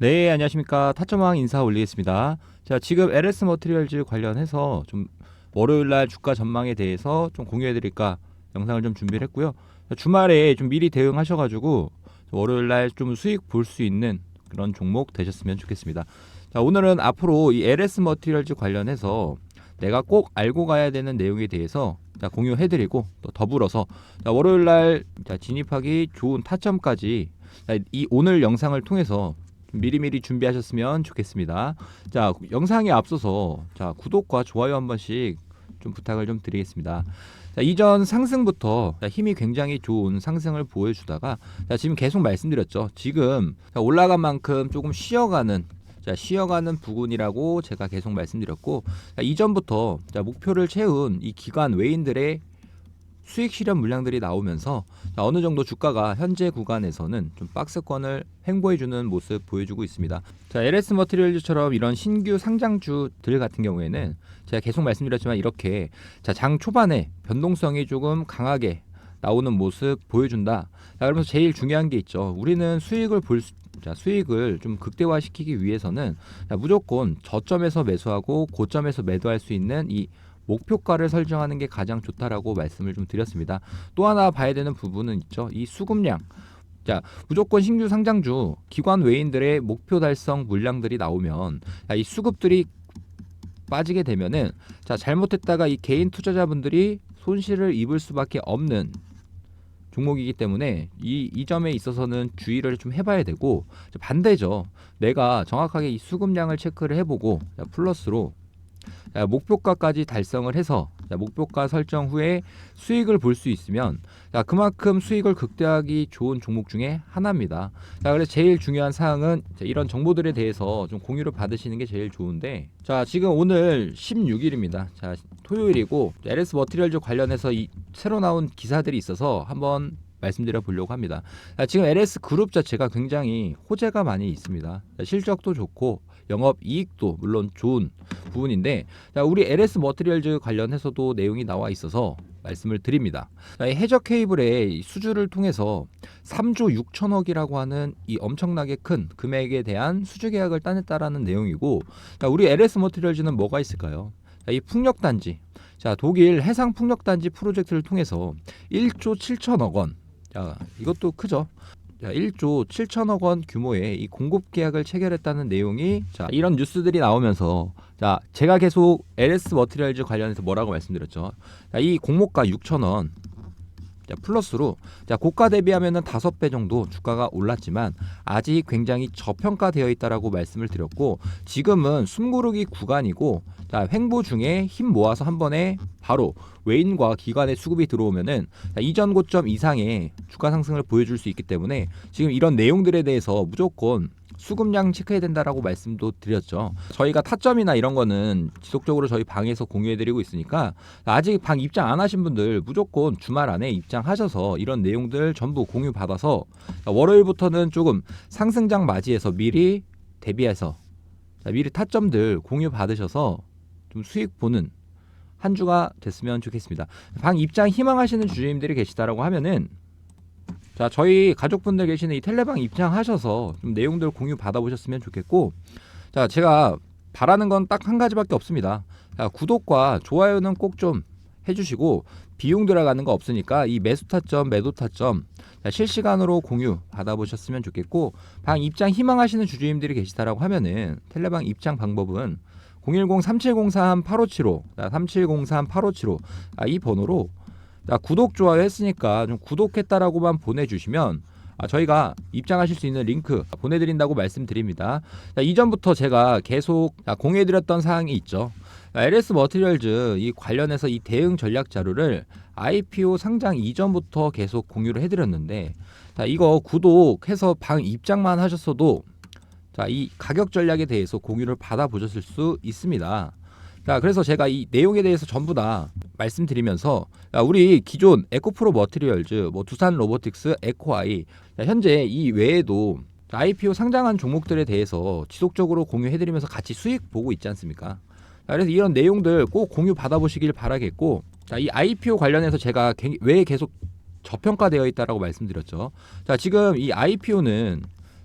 네, 안녕하십니까. 타점왕 인사 올리겠습니다. 자, 지금 LS 머티리얼즈 관련해서 좀 월요일 날 주가 전망에 대해서 좀 공유해 드릴까 영상을 좀 준비를 했고요. 자, 주말에 좀 미리 대응하셔 가지고 월요일 날 좀 수익 볼 수 있는 그런 종목 되셨으면 좋겠습니다. 자, 오늘은 앞으로 이 LS 머티리얼즈 관련해서 내가 꼭 알고 가야 되는 내용에 대해서 자, 공유해 드리고 또 더불어서 자, 월요일 날 자, 진입하기 좋은 타점까지 자, 이 오늘 영상을 통해서 좀 미리미리 준비하셨으면 좋겠습니다. 자, 영상에 앞서서 자, 구독과 좋아요 한 번씩 좀 부탁을 좀 드리겠습니다. 자, 이전 상승부터 자, 힘이 굉장히 좋은 상승을 보여주다가 자, 지금 계속 말씀드렸죠. 지금 자, 올라간 만큼 조금 쉬어가는 자, 쉬어가는 부분이라고 제가 계속 말씀드렸고 자, 이전부터 자, 목표를 채운 이 기관 외인들의 수익 실현 물량들이 나오면서 자, 어느 정도 주가가 현재 구간에서는 좀 박스권을 횡보해주는 모습 보여주고 있습니다. 자, LS 머티리얼즈처럼 이런 신규 상장주들 같은 경우에는 제가 계속 말씀드렸지만 이렇게 자, 장 초반에 변동성이 조금 강하게 나오는 모습 보여준다. 자, 그러면서 제일 중요한 게 있죠. 우리는 수익을 볼 수, 자, 수익을 좀 극대화시키기 위해서는 자, 무조건 저점에서 매수하고 고점에서 매도할 수 있는 이 목표가를 설정하는 게 가장 좋다라고 말씀을 좀 드렸습니다. 또 하나 봐야 되는 부분은 있죠. 이 수급량. 자, 무조건 신규 상장주 기관 외인들의 목표 달성 물량들이 나오면 자, 이 수급들이 빠지게 되면은 자, 잘못했다가 이 개인 투자자분들이 손실을 입을 수밖에 없는 종목이기 때문에 이, 이 점에 있어서는 주의를 좀 해봐야 되고 반대죠. 내가 정확하게 이 수급량을 체크를 해보고 자, 플러스로 자, 목표가까지 달성을 해서 자, 목표가 설정 후에 수익을 볼 수 있으면 자, 그만큼 수익을 극대화하기 좋은 종목 중에 하나입니다. 자, 그래서 제일 중요한 사항은 자, 이런 정보들에 대해서 좀 공유를 받으시는 게 제일 좋은데 자, 지금 오늘 16일입니다. 자, 토요일이고 LS 머티리얼즈 관련해서 이 새로 나온 기사들이 있어서 한번 말씀드려 보려고 합니다. 자, 지금 LS 그룹 자체가 굉장히 호재가 많이 있습니다. 자, 실적도 좋고 영업 이익도 물론 좋은 부분인데 자, 우리 LS 머티리얼즈 관련해서도 내용이 나와 있어서 말씀을 드립니다. 해적 케이블의 수주를 통해서 3조 6천억이라고 하는 이 엄청나게 큰 금액에 대한 수주 계약을 따냈다라는 내용이고 자, 우리 LS 머티리얼즈는 뭐가 있을까요? 자, 이 풍력 단지 자, 독일 해상 풍력 단지 프로젝트를 통해서 1조 7천억 원. 자, 이것도 크죠. 자, 1조 7천억 원 규모의 이 공급 계약을 체결했다는 내용이 자, 이런 뉴스들이 나오면서 자, 제가 계속 LS 머티리얼즈 관련해서 뭐라고 말씀드렸죠. 자, 이 공모가 6천 원. 자, 플러스로 자, 고가 대비하면은 다섯 배 정도 주가가 올랐지만 아직 굉장히 저평가되어 있다라고 말씀을 드렸고 지금은 숨고르기 구간이고 자, 횡보 중에 힘 모아서 한 번에 바로 외인과 기관의 수급이 들어오면은 자, 이전 고점 이상의 주가 상승을 보여줄 수 있기 때문에 지금 이런 내용들에 대해서 무조건 수급량 체크해야 된다라고 말씀도 드렸죠. 저희가 타점이나 이런 거는 지속적으로 저희 방에서 공유해드리고 있으니까 아직 방 입장 안 하신 분들 무조건 주말 안에 입장하셔서 이런 내용들 전부 공유 받아서 월요일부터는 조금 상승장 맞이해서 미리 대비해서 자, 미리 타점들 공유 받으셔서 좀 수익 보는 한 주가 됐으면 좋겠습니다. 방 입장 희망하시는 주주님들이 계시다라고 하면은 자 저희 가족분들 계시는 이 텔레방 입장하셔서 좀 내용들 공유 받아보셨으면 좋겠고 자 제가 바라는 건 딱 한 가지밖에 없습니다. 자, 구독과 좋아요는 꼭 좀 해주시고 비용 들어가는 거 없으니까 이 매수 타점, 매도 타점 자, 실시간으로 공유 받아보셨으면 좋겠고 방 입장 희망하시는 주주님들이 계시다라고 하면은 텔레방 입장 방법은 010-3703-8575 3703-8575 아, 이 번호로 자, 구독 좋아요 했으니까 좀 구독했다라고만 보내주시면 아, 저희가 입장하실 수 있는 링크 보내드린다고 말씀드립니다. 자, 이전부터 제가 계속 자, 공유해드렸던 사항이 있죠. 자, LS 머티리얼즈 이 관련해서 이 대응 전략 자료를 IPO 상장 이전부터 계속 공유를 해드렸는데 자, 이거 구독해서 방 입장만 하셨어도 자, 이 가격 전략에 대해서 공유를 받아보셨을 수 있습니다. 자, 그래서 제가 이 내용에 대해서 전부 다 말씀드리면서 자, 우리 기존 에코프로 머티리얼즈, 뭐 두산 로보틱스, 에코아이 자, 현재 이 외에도 IPO 상장한 종목들에 대해서 지속적으로 공유해드리면서 같이 수익 보고 있지 않습니까? 자, 그래서 이런 내용들 꼭 공유 받아보시길 바라겠고, 자, 이 IPO 관련해서 제가 개- 왜 계속 저평가되어 있다라고 말씀드렸죠. 자, 지금 이 IPO는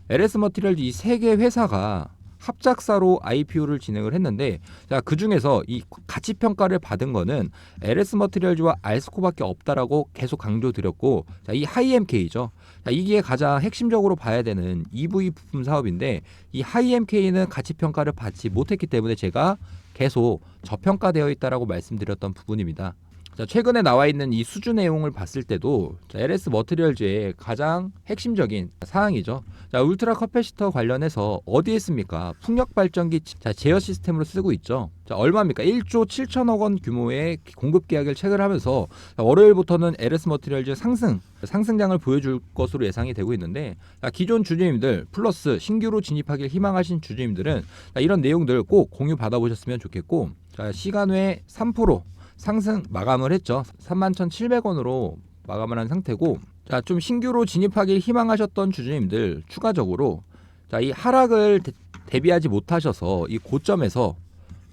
LS 머티리얼즈 이 세 개 회사가 합작사로 IPO를 진행을 했는데 자, 그 중에서 이 가치 평가를 받은 거는 LS 머티리얼즈와 알스코밖에 없다라고 계속 강조드렸고 자, 이 하이엠K죠. 자, 이게 가장 핵심적으로 봐야 되는 EV 부품 사업인데 이 하이엠K는 가치 평가를 받지 못했기 때문에 제가 계속 저평가되어 있다라고 말씀드렸던 부분입니다. 자, 최근에 나와 있는 이 수주 내용을 봤을 때도 자, LS 머티리얼즈의 가장 핵심적인 사항이죠. 자, 울트라 커패시터 관련해서 어디에 씁니까? 풍력 발전기 자, 제어 시스템으로 쓰고 있죠. 자, 얼마입니까? 1조 7천억 원 규모의 공급 계약을 체결하면서 자, 월요일부터는 LS 머티리얼즈 상승 상승장을 보여줄 것으로 예상이 되고 있는데 자, 기존 주주님들 플러스 신규로 진입하길 희망하신 주주님들은 자, 이런 내용들 꼭 공유 받아보셨으면 좋겠고 자, 시간 외3% 상승 마감을 했죠. 31,700원으로 마감을 한 상태고 자, 좀 신규로 진입하길 희망하셨던 주주님들 추가적으로 자, 이 하락을 대, 대비하지 못하셔서 이 고점에서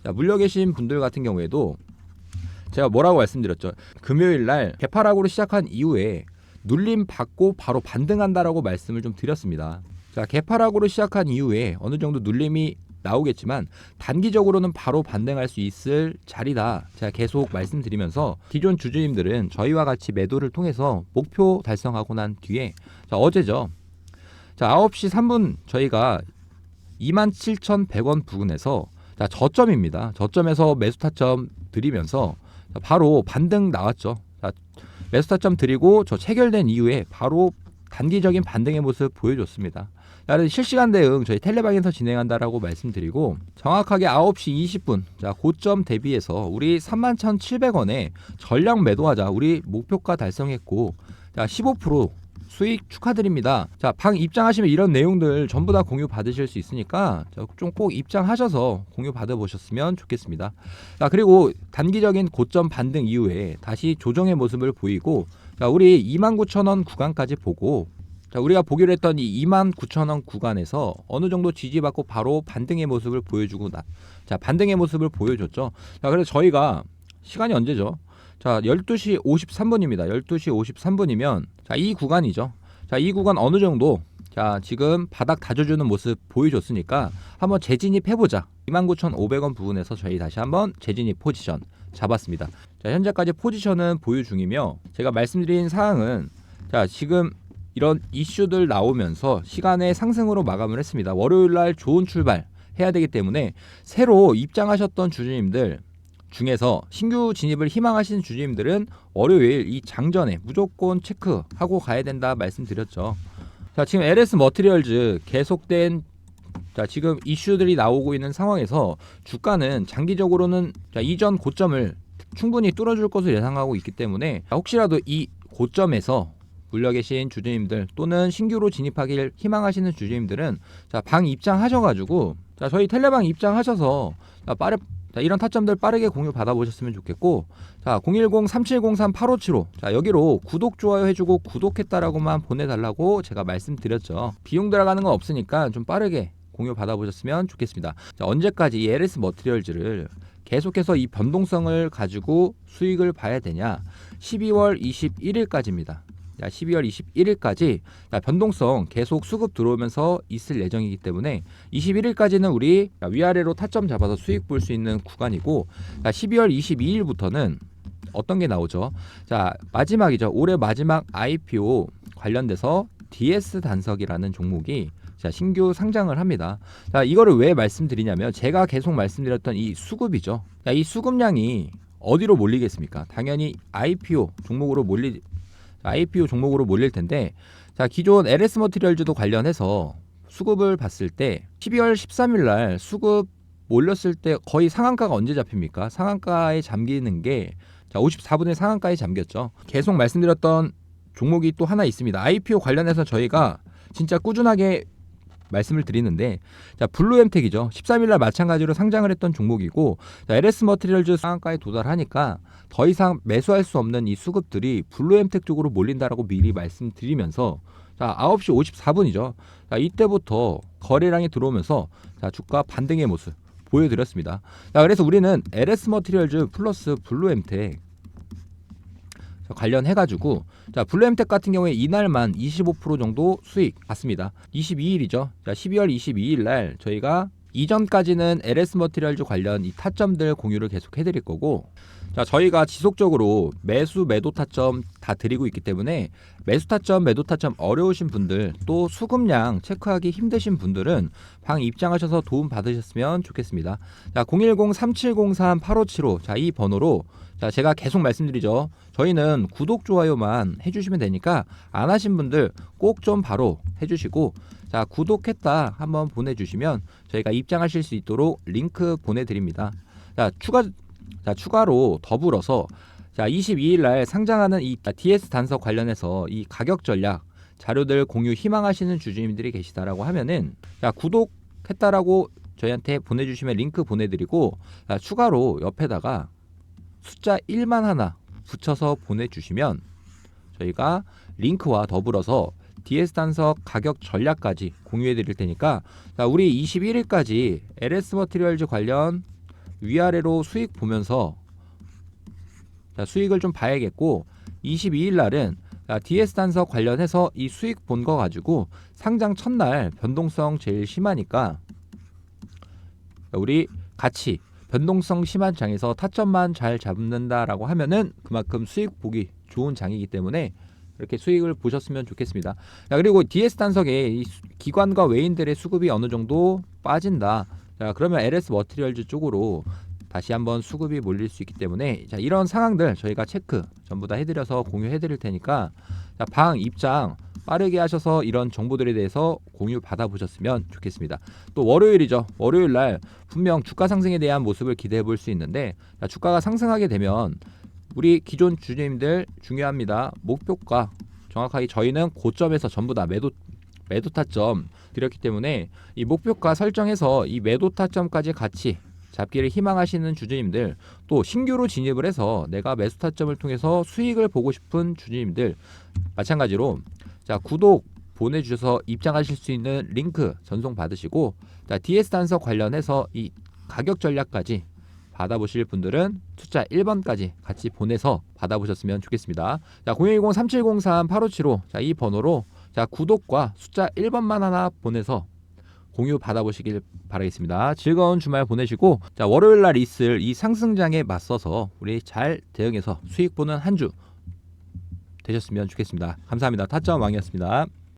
자, 물려 계신 분들 같은 경우에도 제가 뭐라고 말씀드렸죠. 금요일 날 개파락으로 시작한 이후에 눌림 받고 바로 반등한다라고 말씀을 좀 드렸습니다. 자, 개파락으로 시작한 이후에 어느 정도 눌림이 나오겠지만 단기적으로는 바로 반등할 수 있을 자리다. 제가 계속 말씀드리면서 기존 주주님들은 저희와 같이 매도를 통해서 목표 달성하고 난 뒤에 자, 어제죠. 자, 9시 3분 저희가 27,100원 부근에서 자, 저점입니다. 저점에서 매수 타점 드리면서 자, 바로 반등 나왔죠. 자, 매수 타점 드리고 저 체결된 이후에 바로 단기적인 반등의 모습 보여줬습니다. 나는 실시간 대응 저희 텔레방에서 진행한다라고 말씀드리고 정확하게 9시 20분 자 고점 대비해서 우리 31,700원에 전량 매도하자 우리 목표가 달성했고 자15% 수익 축하드립니다. 자, 방 입장하시면 이런 내용들 전부 다 공유 받으실 수 있으니까 좀 꼭 입장하셔서 공유 받아보셨으면 좋겠습니다. 자, 그리고 단기적인 고점 반등 이후에 다시 조정의 모습을 보이고 자, 우리 29,000원 구간까지 보고 자, 우리가 보기로 했던 이 29,000원 구간에서 어느 정도 지지받고 바로 반등의 모습을 보여주고 나. 자, 반등의 모습을 보여줬죠. 자, 그래서 저희가 시간이 언제죠? 자, 12시 53분입니다. 12시 53분이면 자, 이 구간이죠. 자, 이 구간 어느 정도 자, 지금 바닥 다져주는 모습 보여줬으니까 한번 재진입 해보자. 29,500원 부분에서 저희 다시 한번 재진입 포지션 잡았습니다. 자, 현재까지 포지션은 보유 중이며 제가 말씀드린 사항은 자, 지금 이런 이슈들 나오면서 시간의 상승으로 마감을 했습니다. 월요일 날 좋은 출발 해야 되기 때문에 새로 입장하셨던 주주님들 중에서 신규 진입을 희망하시는 주주님들은 월요일 이 장전에 무조건 체크하고 가야 된다 말씀드렸죠. 자, 지금 LS 머티리얼즈 계속된 자, 지금 이슈들이 나오고 있는 상황에서 주가는 장기적으로는 자, 이전 고점을 충분히 뚫어줄 것을 예상하고 있기 때문에 혹시라도 이 고점에서 물려 계신 주주님들 또는 신규로 진입하길 희망하시는 주주님들은 자, 방 입장하셔가지고 자, 저희 텔레방 입장하셔서 자, 빠르 자, 이런 타점들 빠르게 공유 받아보셨으면 좋겠고 자 010-3703-8575 자 여기로 구독 좋아요 해주고 구독했다라고만 보내달라고 제가 말씀드렸죠. 비용 들어가는 건 없으니까 좀 빠르게 공유 받아보셨으면 좋겠습니다 자 언제까지 이 LS 머티리얼즈를 계속해서 이 변동성을 가지고 수익을 봐야 되냐 12월 21일까지입니다 12월 21일까지 변동성 계속 수급 들어오면서 있을 예정이기 때문에 21일까지는 우리 위아래로 타점 잡아서 수익 볼 수 있는 구간이고 12월 22일부터는 어떤 게 나오죠? 자 마지막이죠. 올해 마지막 IPO 관련돼서 DS 단석이라는 종목이 자, 신규 상장을 합니다. 자, 이거를 왜 말씀드리냐면 제가 계속 말씀드렸던 이 수급이죠. 자, 이 수급량이 어디로 몰리겠습니까? 당연히 IPO 종목으로 몰리 IPO 종목으로 몰릴 텐데 자 기존 LS 머티리얼즈도 관련해서 수급을 봤을 때 12월 13일 날 수급 몰렸을 때 거의 상한가가 언제 잡힙니까? 상한가에 잠기는 게 자, 54분의 상한가에 잠겼죠. 계속 말씀드렸던 종목이 또 하나 있습니다. IPO 관련해서 저희가 진짜 꾸준하게 말씀을 드리는데 자 블루엠텍이죠. 13일 날 마찬가지로 상장을 했던 종목이고 자, LS 머티리얼즈 상한가에 도달하니까 더 이상 매수할 수 없는 이 수급들이 블루엠텍 쪽으로 몰린다라고 미리 말씀드리면서 자 9시 54분이죠. 자 이때부터 거래량이 들어오면서 자 주가 반등의 모습 보여드렸습니다. 자 그래서 우리는 LS 머티리얼즈 플러스 블루엠텍 관련해 가지고 자 블루엠텍 같은 경우에 이날만 25% 정도 수익 봤습니다. 22일이죠. 자 12월 22일 날 저희가 이전까지는 LS 머티리얼즈 관련 이 타점들 공유를 계속 해드릴 거고 자 저희가 지속적으로 매수 매도 타점 다 드리고 있기 때문에 매수 타점 매도 타점 어려우신 분들 또 수급량 체크하기 힘드신 분들은 방 입장하셔서 도움 받으셨으면 좋겠습니다. 자 010-3703-8575 자 이 번호로 자 제가 계속 말씀드리죠. 저희는 구독 좋아요만 해주시면 되니까 안 하신 분들 꼭 좀 바로 해주시고 자 구독했다 한번 보내주시면 저희가 입장하실 수 있도록 링크 보내드립니다. 자 추가 자 추가로 더불어서 자 22일 날 상장하는 이 DS 단서 관련해서 이 가격 전략 자료들 공유 희망하시는 주주님들이 계시다라고 하면은 자 구독했다라고 저희한테 보내주시면 링크 보내드리고 자, 추가로 옆에다가 숫자 1만 하나 붙여서 보내주시면 저희가 링크와 더불어서 DS 단서 가격 전략까지 공유해 드릴 테니까 자, 우리 21일까지 LS 머티리얼즈 관련 위아래로 수익 보면서 자, 수익을 좀 봐야겠고 22일 날은 자, DS 단서 관련해서 이 수익 본 거 가지고 상장 첫날 변동성 제일 심하니까 자, 우리 같이 변동성 심한 장에서 타점만 잘 잡는다라고 하면은 그만큼 수익 보기 좋은 장이기 때문에 이렇게 수익을 보셨으면 좋겠습니다. 자, 그리고 DS 단석에 기관과 외인들의 수급이 어느 정도 빠진다. 자, 그러면 LS 머티리얼즈 쪽으로 다시 한번 수급이 몰릴 수 있기 때문에 자, 이런 상황들 저희가 체크 전부 다 해드려서 공유해 드릴 테니까 자, 방 입장 빠르게 하셔서 이런 정보들에 대해서 공유 받아 보셨으면 좋겠습니다. 또 월요일이죠. 월요일 날 분명 주가 상승에 대한 모습을 기대해 볼 수 있는데 자, 주가가 상승하게 되면 우리 기존 주주님들 중요합니다. 목표가 정확하게 저희는 고점에서 전부 다 매도 매도 타점 드렸기 때문에 이 목표가 설정해서 이 매도 타점까지 같이 잡기를 희망하시는 주주님들 또 신규로 진입을 해서 내가 매수 타점을 통해서 수익을 보고 싶은 주주님들 마찬가지로 자 구독 보내주셔서 입장하실 수 있는 링크 전송 받으시고 자 DS 단서 관련해서 이 가격 전략까지 받아보실 분들은 숫자 1번까지 같이 보내서 받아보셨으면 좋겠습니다. 자 010-3703-8575 자 이 번호로 자 구독과 숫자 1번만 하나 보내서 공유 받아보시길 바라겠습니다. 즐거운 주말 보내시고 자 월요일 날 있을 이 상승장에 맞서서 우리 잘 대응해서 수익 보는 한 주 되셨으면 좋겠습니다. 감사합니다. 타점 왕이었습니다.